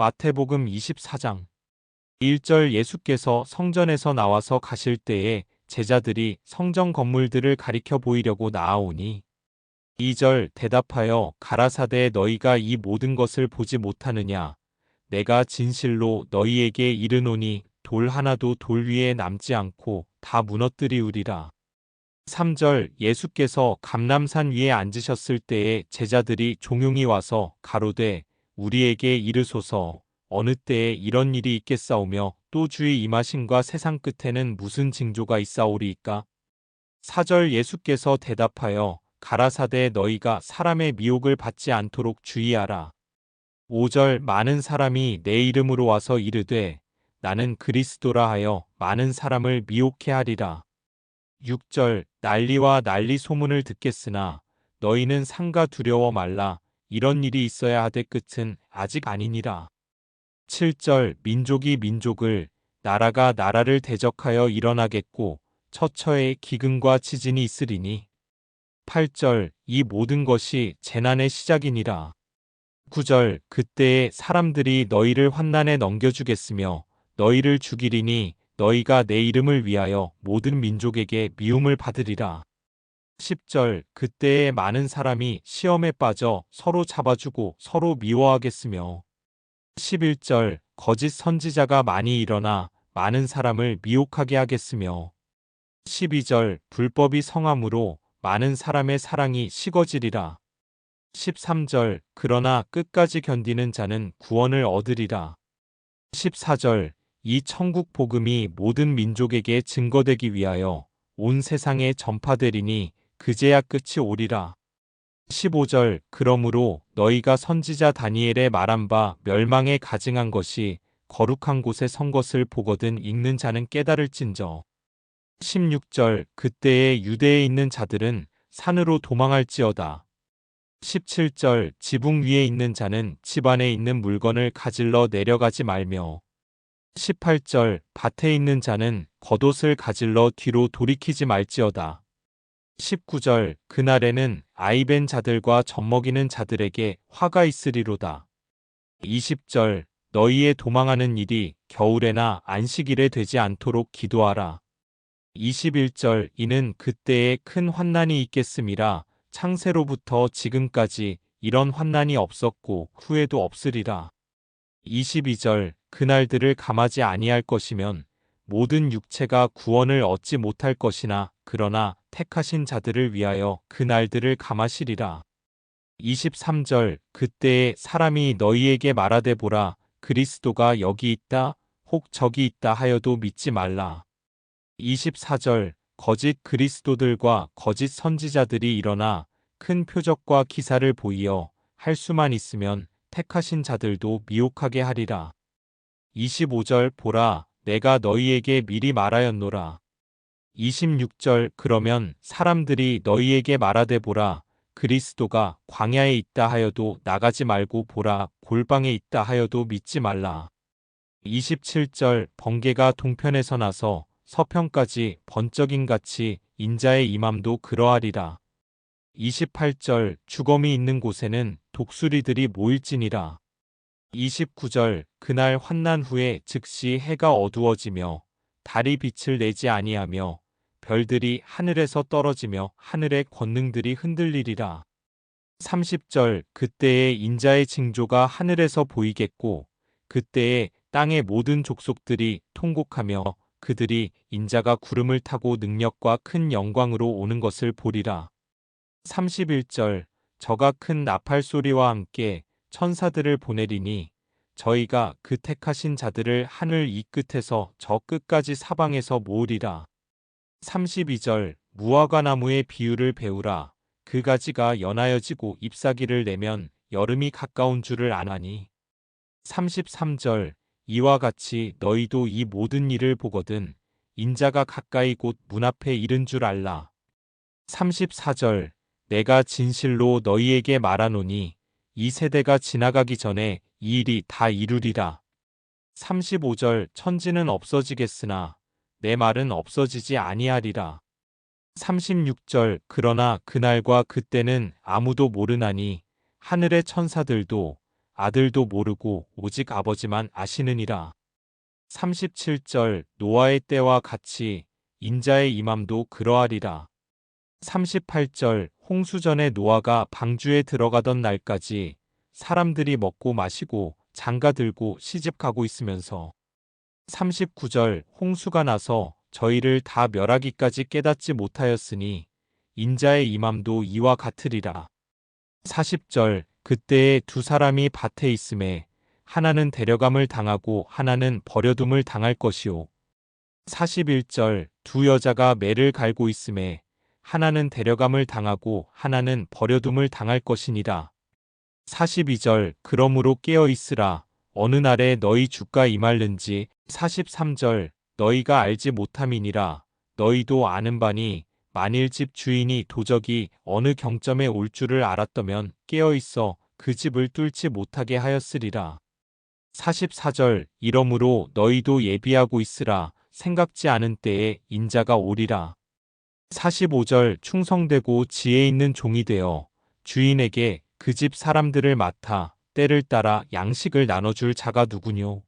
마태복음 24장 1절 예수께서 성전에서 나와서 가실 때에 제자들이 성전 건물들을 가리켜 보이려고 나아오니 2절 대답하여 가라사대 너희가 이 모든 것을 보지 못하느냐 내가 진실로 너희에게 이르노니 돌 하나도 돌 위에 남지 않고 다 무너뜨리우리라. 3절 예수께서 감남산 위에 앉으셨을 때에 제자들이 종용이 와서 가로되 우리에게 이르소서 어느 때에 이런 일이 있겠사오며 또 주의 임하심과 세상 끝에는 무슨 징조가 있사오리이까? 4절 예수께서 대답하여 가라사대 너희가 사람의 미혹을 받지 않도록 주의하라. 5절 많은 사람이 내 이름으로 와서 이르되 나는 그리스도라 하여 많은 사람을 미혹해 하리라. 6절 난리와 난리 소문을 듣겠으나 너희는 상가 두려워 말라 이런 일이 있어야 하되 끝은 아직 아니니라. 7절 민족이 민족을 나라가 나라를 대적하여 일어나겠고 처처에 기근과 지진이 있으리니 8절 이 모든 것이 재난의 시작이니라. 9절 그때에 사람들이 너희를 환난에 넘겨주겠으며 너희를 죽이리니 너희가 내 이름을 위하여 모든 민족에게 미움을 받으리라. 10절 그때에 많은 사람이 시험에 빠져 서로 잡아주고 서로 미워하겠으며 11절 거짓 선지자가 많이 일어나 많은 사람을 미혹하게 하겠으며 12절 불법이 성함으로 많은 사람의 사랑이 식어지리라. 13절 그러나 끝까지 견디는 자는 구원을 얻으리라. 14절 이 천국 복음이 모든 민족에게 증거되기 위하여 온 세상에 전파되리니 그제야 끝이 오리라. 15절 그러므로 너희가 선지자 다니엘의 말한 바 멸망에 가증한 것이 거룩한 곳에 선 것을 보거든 읽는 자는 깨달을진저. 16절 그때에 유대에 있는 자들은 산으로 도망할지어다. 17절 지붕 위에 있는 자는 집 안에 있는 물건을 가질러 내려가지 말며 18절 밭에 있는 자는 겉옷을 가질러 뒤로 돌이키지 말지어다. 19절 그날에는 아이벤 자들과 젖먹이는 자들에게 화가 있으리로다. 20절 너희의 도망하는 일이 겨울에나 안식일에 되지 않도록 기도하라. 21절 이는 그때에 큰 환난이 있겠음이라 창세로부터 지금까지 이런 환난이 없었고 후에도 없으리라. 22절 그날들을 감하지 아니할 것이면 모든 육체가 구원을 얻지 못할 것이나 그러나 택하신 자들을 위하여 그 날들을 감하시리라. 23절 그때에 사람이 너희에게 말하되 보라 그리스도가 여기 있다 혹 저기 있다 하여도 믿지 말라. 24절 거짓 그리스도들과 거짓 선지자들이 일어나 큰 표적과 기사를 보이어 할 수만 있으면 택하신 자들도 미혹하게 하리라. 25절 보라 내가 너희에게 미리 말하였노라. 26절 그러면 사람들이 너희에게 말하되 보라 그리스도가 광야에 있다 하여도 나가지 말고 보라 골방에 있다 하여도 믿지 말라. 27절 번개가 동편에서 나서 서편까지 번쩍인 같이 인자의 임함도 그러하리라. 28절 주검이 있는 곳에는 독수리들이 모일지니라. 29절 그날 환난 후에 즉시 해가 어두워지며 달이 빛을 내지 아니하며 별들이 하늘에서 떨어지며 하늘의 권능들이 흔들리리라. 30절 그때에 인자의 징조가 하늘에서 보이겠고 그때에 땅의 모든 족속들이 통곡하며 그들이 인자가 구름을 타고 능력과 큰 영광으로 오는 것을 보리라. 31절 저가 큰 나팔 소리와 함께 천사들을 보내리니 저희가 그 택하신 자들을 하늘 이 끝에서 저 끝까지 사방에서 모으리라. 32절 무화과 나무의 비유를 배우라. 그 가지가 연하여지고 잎사귀를 내면 여름이 가까운 줄을 아나니. 33절 이와 같이 너희도 이 모든 일을 보거든 인자가 가까이 곧 문 앞에 이른 줄 알라. 34절 내가 진실로 너희에게 말하노니 이 세대가 지나가기 전에 이 일이 다 이루리라. 35절 천지는 없어지겠으나 내 말은 없어지지 아니하리라. 36절 그러나 그날과 그때는 아무도 모르나니 하늘의 천사들도 아들도 모르고 오직 아버지만 아시느니라. 37절 노아의 때와 같이 인자의 임함도 그러하리라. 38절 홍수 전에 노아가 방주에 들어가던 날까지 사람들이 먹고 마시고 장가 들고 시집 가고 있으면서 39절 홍수가 나서 저희를 다 멸하기까지 깨닫지 못하였으니 인자의 임함도 이와 같으리라. 40절 그때에 두 사람이 밭에 있음에 하나는 데려감을 당하고 하나는 버려둠을 당할 것이요. 41절 두 여자가 매를 갈고 있음에 하나는 데려감을 당하고 하나는 버려둠을 당할 것이니라. 42절 그러므로 깨어 있으라 어느 날에 너희 주가 임할는지 43절 너희가 알지 못함이니라 너희도 아는 바니 만일 집 주인이 도적이 어느 경점에 올 줄을 알았더면 깨어 있어 그 집을 뚫지 못하게 하였으리라. 44절 이러므로 너희도 예비하고 있으라 생각지 않은 때에 인자가 오리라. 45절 충성되고 지혜 있는 종이 되어 주인에게 그 집 사람들을 맡아 때를 따라 양식을 나눠줄 자가 누구뇨.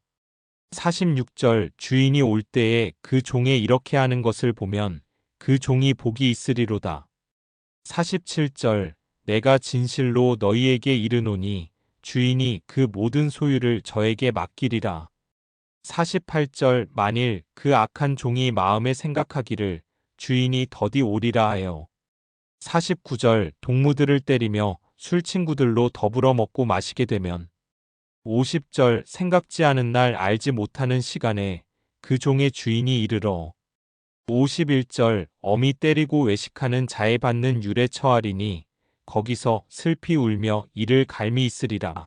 46절 주인이 올 때에 그 종에 이렇게 하는 것을 보면 그 종이 복이 있으리로다. 47절 내가 진실로 너희에게 이르노니 주인이 그 모든 소유를 저에게 맡기리라. 48절 만일 그 악한 종이 마음에 생각하기를 주인이 더디 오리라 하여 49절 동무들을 때리며 술 친구들로 더불어 먹고 마시게 되면 50절 생각지 않은 날 알지 못하는 시간에 그 종의 주인이 이르러 51절 어미 때리고 외식하는 자에 받는 율에 처하리니 거기서 슬피 울며 이를 갈미 있으리라.